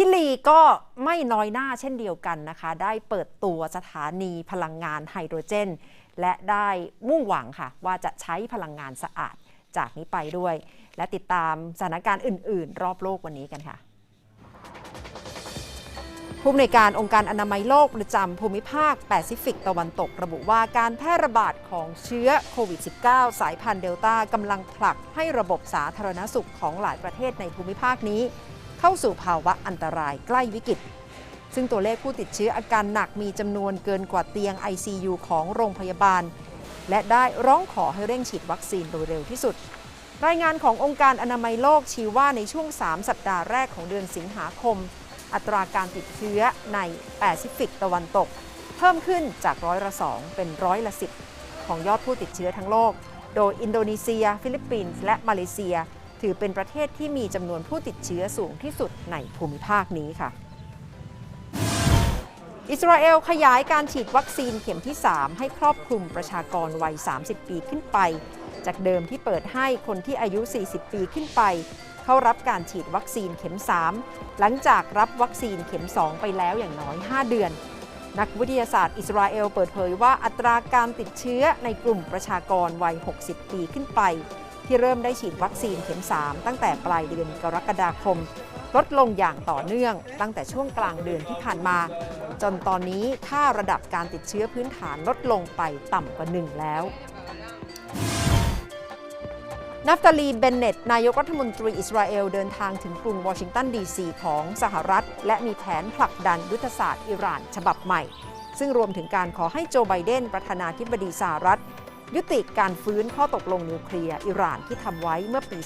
ชิลีก็ไม่น้อยหน้าเช่นเดียวกันนะคะ ได้เปิดตัวสถานีพลังงานไฮโดรเจน และได้มุ่งหวังค่ะ ว่าจะใช้พลังงานสะอาดจากนี้ไปด้วย และติดตามสถานการณ์อื่น ๆ รอบโลกวันนี้กันค่ะผู้อำนวยการองค์การอนามัยโลกประจำภูมิภาคแปซิฟิกตะวันตกระบุว่าการแพร่ระบาดของเชื้อโควิด -19 สายพันธุ์เดลต้ากำลังผลักให้ระบบสาธารณสุขของหลายประเทศในภูมิภาคนี้ เข้าสู่ภาวะอันตรายใกล้วิกฤต ซึ่งตัวเลขผู้ติดเชื้ออาการหนักมีจำนวนเกินกว่าเตียง ICU ของโรงพยาบาล และได้ร้องขอให้เร่งฉีดวัคซีนโดยเร็วที่สุด รายงานขององค์การอนามัยโลกชี้ว่าในช่วง 3 สัปดาห์แรกของเดือนสิงหาคม อัตราการติดเชื้อในแปซิฟิกตะวันตก เพิ่มขึ้นจากร้อยละ2เป็นร้อยละ10ของยอดผู้ติดเชื้อทั้งโลก โดยอินโดนีเซีย ฟิลิปปินส์และมาเลเซีย ถือเป็นประเทศที่มีจำนวนผู้ติดเชื้อสูงที่สุดในภูมิภาคนี้ค่ะ อิสราเอลขยายการฉีดวัคซีนเข็มที่ 3 ให้ครอบคลุมประชากรวัย 30 ปีขึ้นไป จากเดิมที่เปิดให้คนที่อายุ 40 ปีขึ้นไป เข้ารับการฉีดวัคซีนเข็ม 3 หลังจากรับวัคซีนเข็ม 2 ไปแล้วอย่างน้อย 5 เดือนนักวิทยาศาสตร์อิสราเอลเปิดเผยว่าอัตราการติดเชื้อในกลุ่มประชากรวัย 60 ปีขึ้นไป ที่เริ่มได้ฉีดวัคซีนเข็ม 3 ตั้งแต่ปลายเดือนกรกฎาคม ลดลงอย่างต่อเนื่อง ตั้งแต่ช่วงกลางเดือนที่ผ่านมา จนตอนนี้ค่าระดับการติดเชื้อพื้นฐานลดลงไปต่ำกว่าหนึ่งแล้วนัฟตาลี เบนเนตนายกรัฐมนตรีอิสราเอล เดินทางถึงกรุงวอชิงตันดีซีของสหรัฐ และมีแผนผลักดันยุทธศาสตร์อิหร่านฉบับใหม่ ซึ่งรวมถึงการขอให้โจไบเดนประธานาธิบดีสหรัฐ ยุติการฟื้นข้อตกลงนิวเคลียร์อิหร่านที่ทำไว้เมื่อปี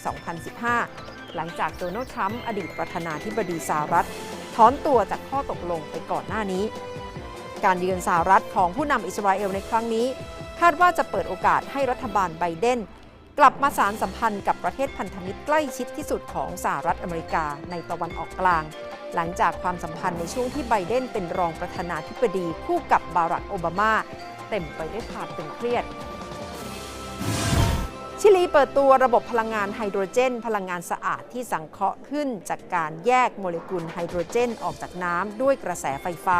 2015 หลังจากโดนัลด์ทรัมป์อดีตประธานาธิบดีสหรัฐถอนตัวจากข้อตกลงไปก่อนหน้านี้ การเยือนสหรัฐของผู้นำอิสราเอลในครั้งนี้ คาดว่าจะเปิดโอกาสให้รัฐบาลไบเดนกลับมาสารสัมพันธ์กับประเทศพันธมิตรใกล้ชิดที่สุดของสหรัฐอเมริกาในตะวันออกกลาง หลังจากความสัมพันธ์ในช่วงที่ไบเดนเป็นรองประธานาธิบดีคู่กับบารักโอบามา เต็มไปด้วยความตึงเครียด ชิลีเปิดตัวระบบพลังงานไฮโดรเจน พลังงานสะอาดที่สังเคราะห์ขึ้นจากการแยกโมเลกุลไฮโดรเจนออกจากน้ำด้วยกระแสไฟฟ้า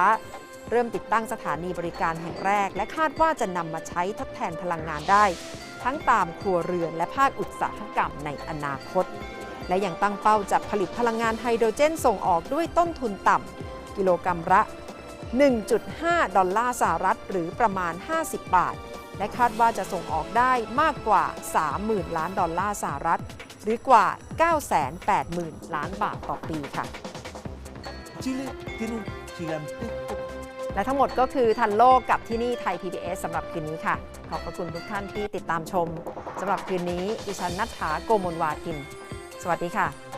เริ่มติดตั้งสถานีบริการแห่งแรก และคาดว่าจะนำมาใช้ทดแทนพลังงานได้ ทั้งตามครัวเรือนและภาคอุตสาหกรรมในอนาคต และยังตั้งเป้าจะผลิตพลังงานไฮโดรเจนส่งออกด้วยต้นทุนต่ำกิโลกรัมละ 1.5 ดอลลาร์สหรัฐหรือประมาณ 50 บาท และคาดว่าจะส่งออกได้มากกว่า 30,000 ล้านดอลลาร์สหรัฐ หรือกว่า 980,000 ล้านบาทต่อปีค่ะ Chile tiene un gigantesco และทั้งหมดก็คือทันโลกกับที่นี่ไทย PBS สำหรับคืนนี้ค่ะ ขอบพระคุณทุกท่านที่ติดตามชมสำหรับคืนนี้ดิฉันนัทธาโกมลวาทิน สวัสดีค่ะ